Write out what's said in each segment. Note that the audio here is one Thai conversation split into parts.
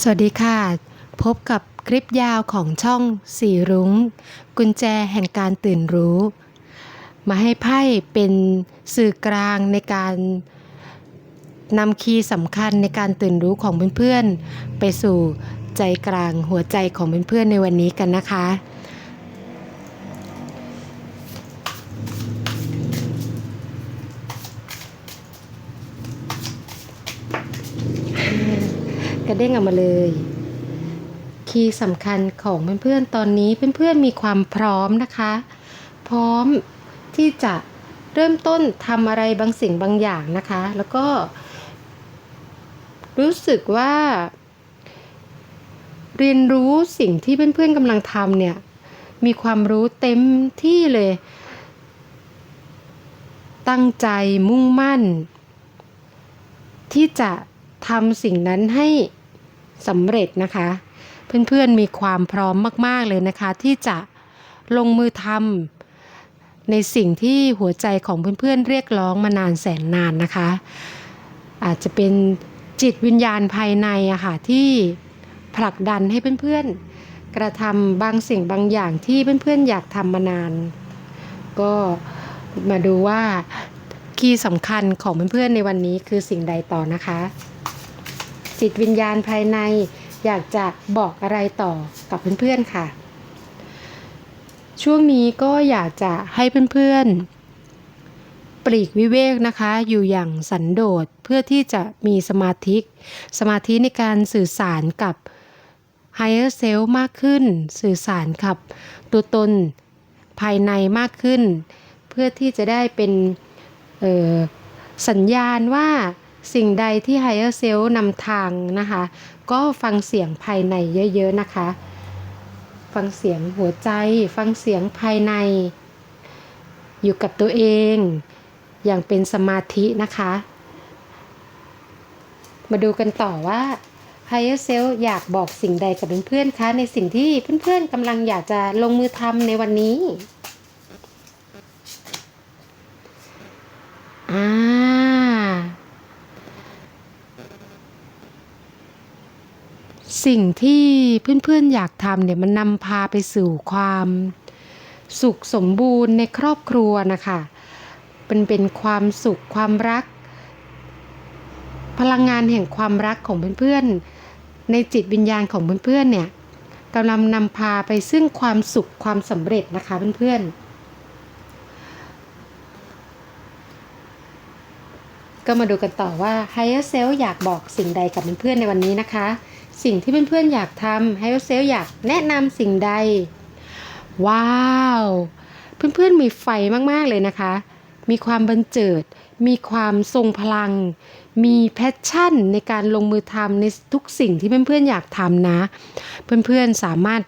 สวัสดีค่ะ พบกับคลิปยาวของช่องสีรุง้ง กุญแจแห่งการตื่นรู้ มาให้ไพ่เป็นสื่อกลางในการนำคีย์สำคัญในการตื่นรู้ของเพื่อนๆ ไปสู่ใจกลางหัวใจของเพื่อนๆในวันนี้กันนะคะ ระเด้งออกมาเลย คีย์สำคัญของเพื่อนๆตอนนี้เพื่อนๆมีความพร้อมนะคะ พร้อมที่จะเริ่มต้นทำอะไรบางสิ่งบางอย่างนะคะ แล้วก็ รู้สึกว่า เรียนรู้สิ่งที่เพื่อนๆกำลังทำเนี่ย มีความรู้เต็มที่เลย ตั้งใจมุ่งมั่น ที่จะทำสิ่งนั้นให้ สำเร็จนะคะ เพื่อนๆมีความพร้อมมากๆเลยนะคะ ที่จะลงมือทำในสิ่งที่หัวใจของเพื่อนๆเรียกร้องมานานแสนนานนะคะ อาจจะเป็นจิตวิญญาณภายในอะค่ะที่ผลักดันให้เพื่อนๆ กระทำบางสิ่งบางอย่างที่เพื่อนๆอยากทำมานาน ก็มาดูว่าคีย์สำคัญของเพื่อนๆในวันนี้คือสิ่งใดต่อนะคะ จิตวิญญาณภายใน อยากจะบอกอะไรต่อกับเพื่อนๆค่ะ ช่วงนี้ก็อยากจะให้เพื่อนๆ ปลีกวิเวกนะคะ อยู่อย่างสันโดษเพื่อที่จะมีสมาธิสมาธิในการสื่อสารกับ higher self มากขึ้น สื่อสารกับตัวตนภายในมากขึ้น เพื่อที่จะได้เป็นสัญญาณว่า สิ่งใดที่ higher self นำทางนะคะ ก็ฟังเสียงภายในเยอะ ๆ นะคะ ฟังเสียงหัวใจ ฟังเสียงภายใน อยู่กับตัวเอง อย่างเป็นสมาธินะคะ มาดูกันต่อว่า higher self อยากบอกสิ่งใดกับเพื่อนๆคะ ในสิ่งที่เพื่อนๆกำลังอยากจะลงมือทำในวันนี้ สิ่งที่เพื่อนๆอยากทำเนี่ยมันนำพาไปสู่ความสุขสมบูรณ์ในครอบครัวนะคะเป็นเป็นความสุขความรัก พลังงานแห่งความรักของเพื่อนๆ ในจิตวิญญาณของเพื่อนๆเนี่ยกำลังนำพาไปซึ่งความสุขความสำเร็จนะคะเพื่อนๆก็มาดูกันต่อว่า Higher Self อยากบอกสิ่งใดกับเพื่อนๆในวันนี้นะคะ สิ่งที่เพื่อนๆอยากทำ Higher Self อยากแนะนำสิ่งใด ว้าว เพื่อนๆมีไฟมากๆเลยนะคะ มีความบันเจิด มีความทรงพลัง มีแพชชั่นในการลงมือทำในทุกสิ่งที่เพื่อนๆอยากทำนะ เพื่อนๆสามารถ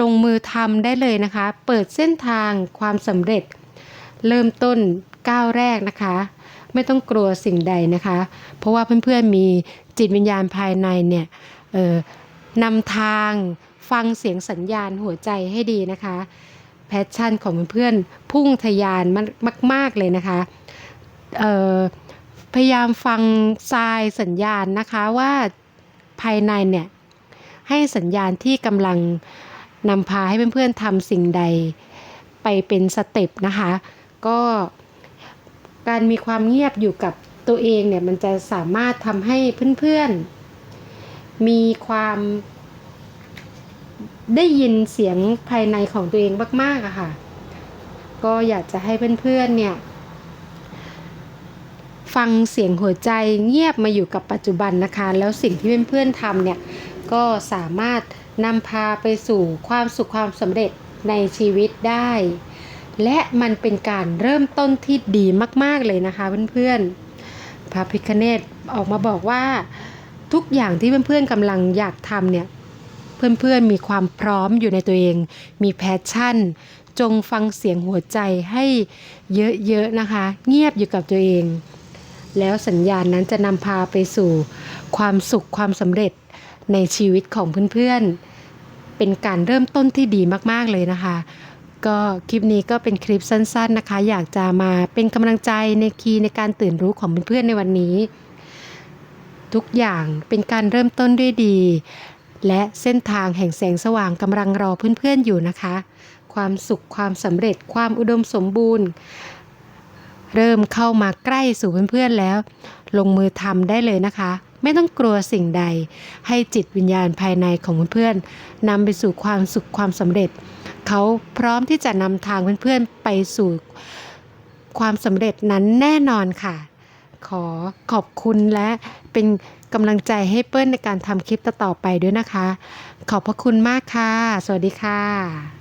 ลงมือทำได้เลยนะคะ เปิดเส้นทางความสำเร็จ เริ่มต้นก้าวแรกนะคะ ไม่ต้องกลัวสิ่งใดนะคะ เพราะว่าเพื่อนๆมีจิตวิญญาณภายในเนี่ย นำทางฟังเสียงสัญญาณหัวใจให้ดีนะคะ แพชชั่นของเพื่อนๆพุ่งทะยานมาก ๆ เลยนะคะออพยายามฟังทรายสัญญาณนะคะว่าภายในเนี่ย ให้สัญญาณที่กำลังนำพาให้เพื่อนๆทำสิ่งใดไปเป็นสเต็ปนะคะ ก็การมีความเงียบอยู่กับตัวเองเนี่ย มันจะสามารถทำให้เพื่อนๆ มีความได้ยินเสียงภายในของตัวเองมากๆอะค่ะ ก็อยากจะให้เพื่อนๆเนี่ย ฟังเสียงหัวใจเงียบมาอยู่กับปัจจุบันนะคะ แล้วสิ่งที่เพื่อนๆทำเนี่ย ก็สามารถนำพาไปสู่ความสุขความสำเร็จในชีวิตได้ และมันเป็นการเริ่มต้นที่ดีมากๆเลยนะคะเพื่อนๆพระพิคเนตออกมาบอกว่า ทุกอย่างที่เพื่อนๆกำลังอยากทำเนี่ยเพื่อนๆมีความพร้อมอยู่ในตัวเอง มีแพชชั่น จงฟังเสียงหัวใจให้เยอะๆนะคะ เงียบอยู่กับตัวเอง แล้วสัญญาณนั้นจะนำพาไปสู่ความสุขความสำเร็จในชีวิตของเพื่อนๆ เป็นการเริ่มต้นที่ดีมากๆเลยนะคะ ก็คลิปนี้ก็เป็นคลิปสั้นๆนะคะ อยากจะมาเป็นกำลังใจในคีย์ในการตื่นรู้ของเพื่อนๆในวันนี้ ทุกอย่างเป็นการเริ่มต้นด้วยดี และเส้นทางแห่งแสงสว่างกำลังรอเพื่อนๆอยู่นะคะ ความสุขความสำเร็จความอุดมสมบูรณ์ เริ่มเข้ามาใกล้สู่เพื่อนๆแล้ว ลงมือทำได้เลยนะคะ ไม่ต้องกลัวสิ่งใด ให้จิตวิญญาณภายในของเพื่อนๆนำไปสู่ความสุขความสำเร็จ เขาพร้อมที่จะนำทางเพื่อนๆไปสู่ความสำเร็จนั้นแน่นอนค่ะ ขอขอบคุณและเป็นกำลังใจให้เปิ้ลในการทำคลิปต่อๆไปด้วยนะคะ ขอบพระคุณมากค่ะ สวัสดีค่ะ